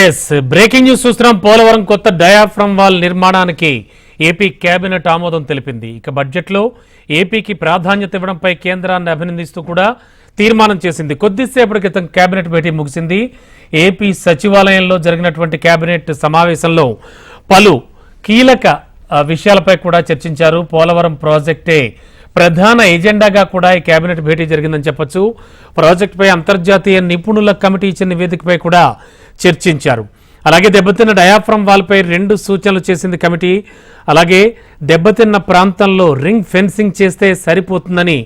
Yes breaking news చూస్తున్నాం. పోలవరం కొత్త diaphragm wall నిర్మాణానికి ఏపీ కేబినెట్ ఆమోదం తెలిపింది. ఇక బడ్జెట్లో ఏపీకి ప్రాధాన్యత ఇవ్వడంపై కేంద్రాన్ని అభినందిస్తూ కూడా తీర్మానం చేసింది. కొద్దిసేపటి క్రితం కేబినెట్ భేటీ ముగిసింది. ఏపీ సచివాలయంలో జరిగినటువంటి కేబినెట్ సమావేశంలో పలు కీలక విషయాలపై కూడా చర్చించారు. పోలవరం ప్రాజెక్టే ప్రధాన ఎజెండాగా కూడా ఈ కేబినెట్ భేటీ జరిగిందని చెప్పొచ్చు. ప్రాజెక్టుపై అంతర్జాతీయ నిపుణుల కమిటీ ఇచ్చిన నివేదికపై కూడా చర్చించారు. అలాగే దెబ్బతిన్న డయాఫ్రమ్ వాల్పై రెండు సూచనలు చేసింది కమిటీ. అలాగే దెబ్బతిన్న ప్రాంతంలో రింగ్ ఫెన్సింగ్ చేస్తే సరిపోతుందని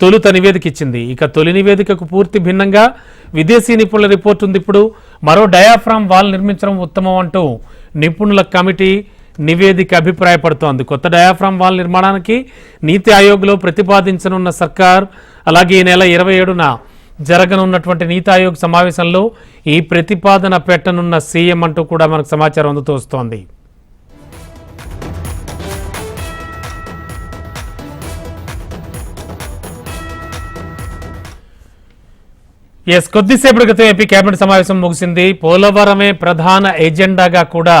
తొలుత నివేదిక ఇచ్చింది. ఇక తొలి నివేదికకు పూర్తి భిన్నంగా విదేశీ నిపుణుల రిపోర్ట్ ఉంది ఇప్పుడు. మరో డయాఫ్రామ్ వాల్ నిర్మించడం ఉత్తమం అంటూ నిపుణుల కమిటీ నివేదిక అభిప్రాయపడుతోంది. కొత్త డయాఫ్రామ్ వాల్ నిర్మాణానికి నీతి ఆయోగ్లో ప్రతిపాదించనున్న సర్కార్ అలాగే ఈ నెల ఇరవై ఏడున జరగనున్నటువంటి నీతి ఆయోగ్ సమావేశంలో ఈ ప్రతిపాదన పెట్టనున్న సీఎం అంటూ కూడా మనకు సమాచారం అందుతూ వస్తోంది. ఎస్ కొద్దిసేపటి క్రితం ఏపీ కేబినెట్ సమావేశం ముగిసింది. పోలవరమే ప్రధాన ఎజెండాగా కూడా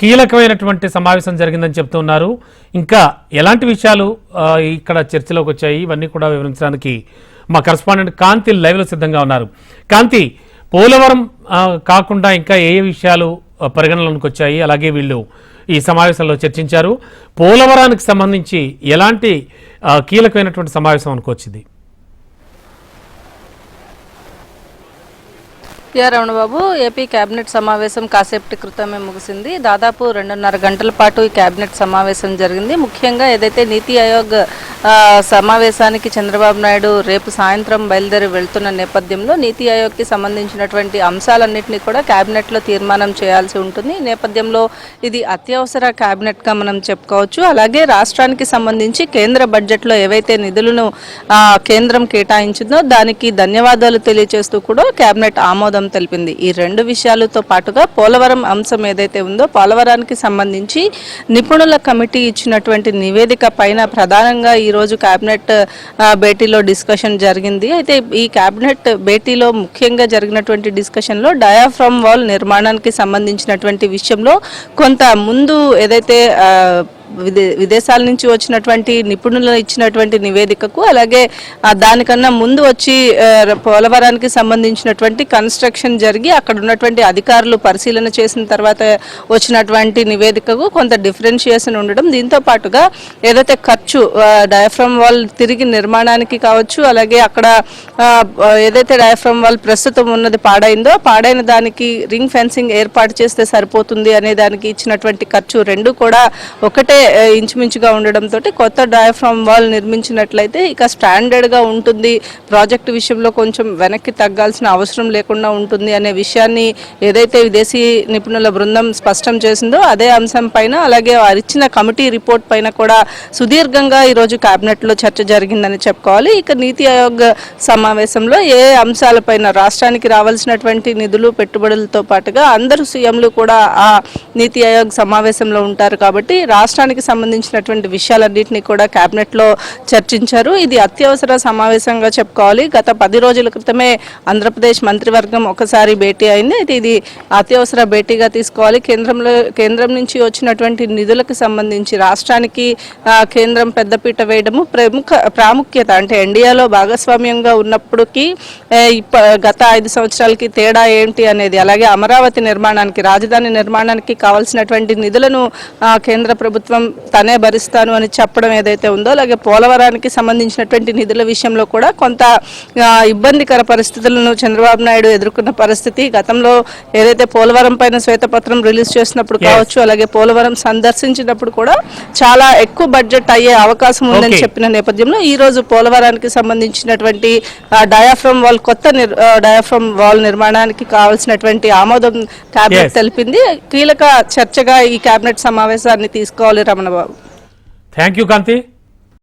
కీలకమైనటువంటి సమావేశం జరిగిందని చెప్తున్నారు. ఇంకా ఎలాంటి విషయాలు ఇక్కడ చర్చలోకి వచ్చాయి? ఇవన్నీ కూడా వివరించడానికి మా కరస్పాండెంట్ కాంతి లైవ్లో సిద్ధంగా ఉన్నారు. కాంతి పోలవరం కాకుండా ఇంకా ఏ ఏ విషయాలు ఆ, పరిగణనలోకి వచ్చాయి? అలాగే వీళ్ళు ఈ సమావేశంలో చర్చించారు. పోలవరానికి సంబంధించి ఎలాంటి కీలకమైనటువంటి సమావేశం అనుకోవచ్చింది? యా రమణబాబు ఏపీ కేబినెట్ సమావేశం కాసేపటి క్రితమే ముగిసింది. దాదాపు రెండున్నర గంటల పాటు ఈ కేబినెట్ సమావేశం జరిగింది. ముఖ్యంగా ఏదైతే నీతి ఆయోగ్ సమావేశానికి చంద్రబాబు నాయుడు రేపు సాయంత్రం బయలుదేరి వెళ్తున్న నేపథ్యంలో నీతి ఆయోగ్కి సంబంధించినటువంటి అంశాలన్నింటినీ కూడా కేబినెట్లో తీర్మానం చేయాల్సి ఉంటుంది. ఈ నేపథ్యంలో ఇది అత్యవసర కేబినెట్గా మనం చెప్పుకోవచ్చు. అలాగే రాష్ట్రానికి సంబంధించి కేంద్ర బడ్జెట్లో ఏవైతే నిధులను కేంద్రం కేటాయించిందో దానికి ధన్యవాదాలు తెలియజేస్తూ కూడా కేబినెట్ ఆమోదం తెలిపింది. ఈ రెండు విషయాలతో పాటుగా పోలవరం అంశం ఏదైతే ఉందో పోలవరానికి సంబంధించి నిపుణుల కమిటీ ఇచ్చినటువంటి నివేదిక పైన ప్రధానంగా ఈరోజు క్యాబినెట్ కేబినెట్ భేటీలో డిస్కషన్ జరిగింది. అయితే ఈ కేబినెట్ భేటీలో ముఖ్యంగా జరిగినటువంటి డిస్కషన్లో డయాఫ్రమ్ వాల్ నిర్మాణానికి సంబంధించినటువంటి విషయంలో కొంత ముందు ఏదైతే విదేశాల నుంచి వచ్చినటువంటి నిపుణులు ఇచ్చినటువంటి నివేదికకు అలాగే దానికన్నా ముందు వచ్చి పోలవరానికి సంబంధించినటువంటి కన్స్ట్రక్షన్ జరిగి అక్కడ ఉన్నటువంటి అధికారులు పరిశీలన చేసిన తర్వాత వచ్చినటువంటి నివేదికకు కొంత డిఫరెన్షియేషన్ ఉండడం దీంతో పాటుగా ఏదైతే ఖర్చు డయాఫ్రమ్ వాల్ తిరిగి నిర్మాణానికి కావచ్చు అలాగే అక్కడ ఏదైతే డయాఫ్రమ్ వాల్ ప్రస్తుతం ఉన్నది పాడైందో పాడైన దానికి రింగ్ ఫెన్సింగ్ ఏర్పాటు చేస్తే సరిపోతుంది అనే దానికి ఇచ్చినటువంటి ఖర్చు రెండు కూడా ఒకటే ఇంచుమించుగా ఉండడంతో కొత్త డయాఫ్రామ్ వాల్ నిర్మించినట్లయితే ఇక స్టాండర్డ్గా ఉంటుంది. ప్రాజెక్టు విషయంలో కొంచెం వెనక్కి తగ్గాల్సిన అవసరం లేకుండా ఉంటుంది అనే విషయాన్ని ఏదైతే విదేశీ నిపుణుల బృందం స్పష్టం చేసిందో అదే అంశం పైన అలాగే వారు ఇచ్చిన కమిటీ రిపోర్ట్ పైన కూడా సుదీర్ఘంగా ఈరోజు కేబినెట్లో చర్చ జరిగిందని చెప్పుకోవాలి. ఇక నీతి ఆయోగ్ సమావేశంలో ఏ అంశాలపైన రాష్ట్రానికి రావాల్సినటువంటి నిధులు పెట్టుబడులతో పాటుగా అందరు సీఎంలు కూడా ఆ నీతి ఆయోగ్ సమావేశంలో ఉంటారు కాబట్టి రాష్ట్రానికి సంబంధించినటువంటి విషయాలన్నింటినీ కూడా కేబినెట్లో చర్చించారు. ఇది అత్యవసర సమావేశంగా చెప్పుకోవాలి. గత పది రోజుల క్రితమే ఆంధ్రప్రదేశ్ మంత్రివర్గం ఒకసారి భేటీ అయింది. అయితే ఇది అత్యవసర భేటీగా తీసుకోవాలి. కేంద్రంలో కేంద్రం నుంచి వచ్చినటువంటి నిధులకు సంబంధించి రాష్ట్రానికి కేంద్రం పెద్దపీట వేయడము ప్రముఖ ప్రాముఖ్యత అంటే ఎన్డీఏలో భాగస్వామ్యంగా ఉన్నప్పటికీ ఇప్ప- గత ఐదు సంవత్సరాలకి తేడా ఏంటి అనేది అలాగే అమరావతి నిర్మాణానికి రాజధాని నిర్మాణానికి కావాల్సినటువంటి నిధులను కేంద్ర ప్రభుత్వం తనే భరిస్తాను అని చెప్పడం ఏదైతే ఉందో అలాగే పోలవరానికి సంబంధించినటువంటి నిధుల విషయంలో కూడా కొంత ఇబ్బందికర పరిస్థితులను చంద్రబాబు నాయుడు ఎదుర్కొన్న పరిస్థితి గతంలో ఏదైతే పోలవరం పైన శ్వేతపత్రం రిలీజ్ చేసినప్పుడు కావచ్చు అలాగే పోలవరం సందర్శించినప్పుడు కూడా చాలా ఎక్కువ బడ్జెట్ అయ్యే అవకాశం ఉందని. చెప్పిన నేపథ్యంలో ఈ రోజు పోలవరానికి సంబంధించినటువంటి డయాఫ్రమ్ వాల్ కొత్త డయాఫ్రమ్ వాల్ నిర్మాణానికి కావాల్సినటువంటి ఆమోదం Yes. తెలిపింది కీలక చర్చగా ఈ కేబినెట్ సమావేశాన్ని తీసుకోవాలి రమణబాబు. Thank you Kanthi